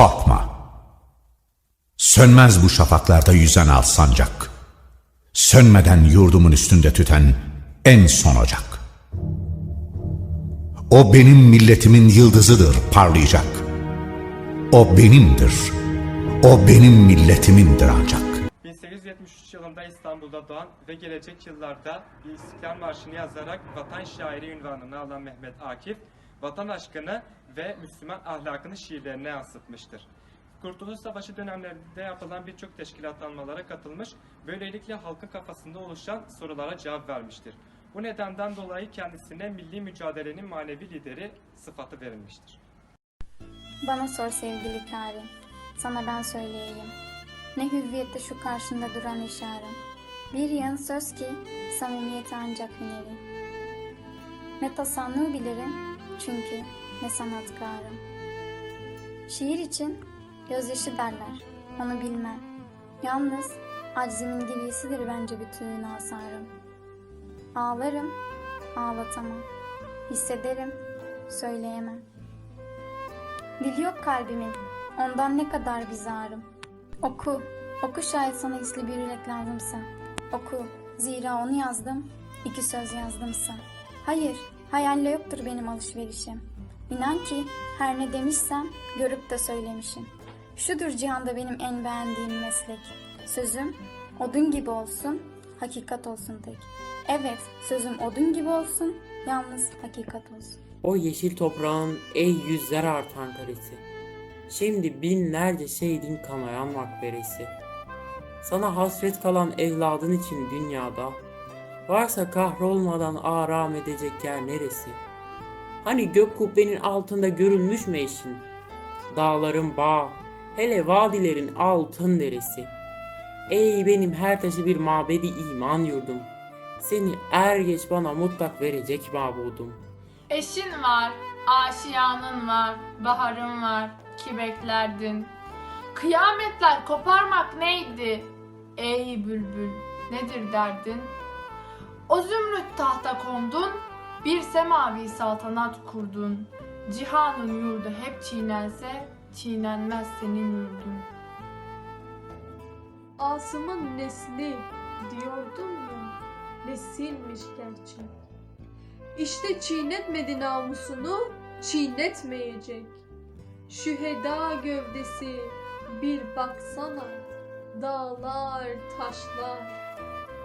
Korkma. Sönmez bu şafaklarda yüzen al sancak. Sönmeden yurdumun üstünde tüten en son ocak. O benim milletimin yıldızıdır parlayacak. O benimdir. O benim milletimindir ancak. 1873 yılında İstanbul'da doğan ve gelecek yıllarda İstiklal Marşı'nı yazarak vatan şairi ünvanını alan Mehmet Akif, vatan aşkını ve Müslüman ahlakını şiirlerine yansıtmıştır. Kurtuluş Savaşı dönemlerinde yapılan birçok teşkilatlanmalara katılmış, böylelikle halkın kafasında oluşan sorulara cevap vermiştir. Bu nedenden dolayı kendisine milli mücadelenin manevi lideri sıfatı verilmiştir. Bana sor sevgili Karin, sana ben söyleyeyim. Ne hüviyette şu karşında duran işarem. Bir yan söz ki samimiyeti ancak hüneri. Ne tasanlığı bilirim çünkü ne sanatkarım. Şiir için gözyaşı derler, onu bilmem. Yalnız aczimin gibisidir bence bütün asarım. Ağlarım, ağlatamam. Hissederim, söyleyemem. Dil yok kalbimin, ondan ne kadar bizarım. Oku, oku şayet sana hisli bir yürek lazımsa. Oku, zira onu yazdım, iki söz yazdımsa. Hayır, hayalle yoktur benim alışverişim. İnan ki her ne demişsem görüp de söylemişim. Şudur cihanda benim en beğendiğim meslek. Sözüm odun gibi olsun, hakikat olsun tek. Evet, sözüm odun gibi olsun, yalnız hakikat olsun. O yeşil toprağın ey yüzler artan karesi. Şimdi binlerce şehidin kanayan makberesi. Sana hasret kalan evladın için dünyada varsa kahrolmadan aram edecek yer neresi? Hani gök kubbenin altında görülmüş mü eşin? Dağların bağ, hele vadilerin altın deresi. Ey benim her taşı bir mabedi iman yurdum. Seni er geç bana mutlak verecek mabudum. Eşin var, aşiyanın var, baharın var ki beklerdin. Kıyametler koparmak neydi? Ey bülbül, nedir derdin? O zümrüt tahta kondun, bir semavi saltanat kurdun. Cihanın yurdu hep çiğnense, çiğnenmez senin yurdun. Asım'ın nesli diyordum ya, nesilmiş gerçek. İşte çiğnetmedi namusunu, çiğnetmeyecek. Şüheda gövdesi bir baksana, dağlar, taşlar.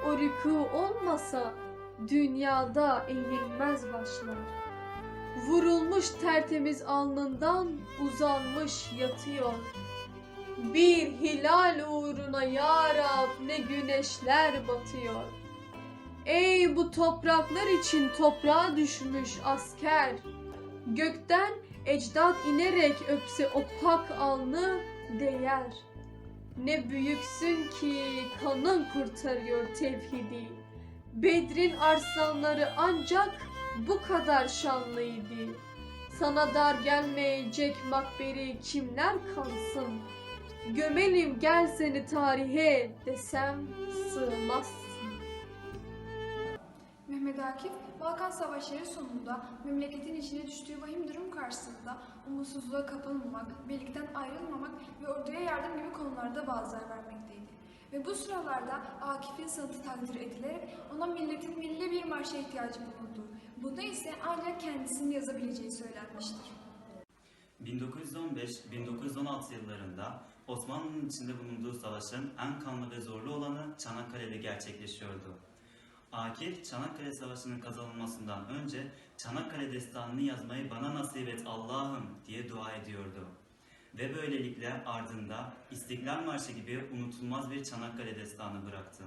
O rükû olmasa dünyada eğilmez başlar. Vurulmuş tertemiz alnından uzanmış yatıyor. Bir hilal uğruna ya Rab ne güneşler batıyor. Ey bu topraklar için toprağa düşmüş asker. Gökten ecdat inerek öpse o pak alnı değer. Ne büyüksün ki kanın kurtarıyor tevhidi. Bedrin arslanları ancak bu kadar şanlıydı. Sana dar gelmeyecek makberi kimler kalsın? Gömelim gel seni tarihe desem sığmazsın. Mehmet Akif, Balkan Savaşları sonunda memleketin içine düştüğü vahim durum karşısında umutsuzluğa kapılmamak, birlikten ayrılmamak ve orduya yardım gibi konularda vaazlar vermekteydi. Ve bu sıralarda Akif'in sanatı takdir edilerek ona milletin milli bir marşa ihtiyacı bulundu. Bunda ise ancak kendisinin yazabileceği söylenmiştir. 1915-1916 yıllarında Osmanlı'nın içinde bulunduğu savaşın en kanlı ve zorlu olanı Çanakkale'de gerçekleşiyordu. Akif, Çanakkale Savaşı'nın kazanılmasından önce Çanakkale destanını yazmayı bana nasip et Allah'ım diye dua ediyordu. Ve böylelikle ardında İstiklal Marşı gibi unutulmaz bir Çanakkale destanı bıraktı.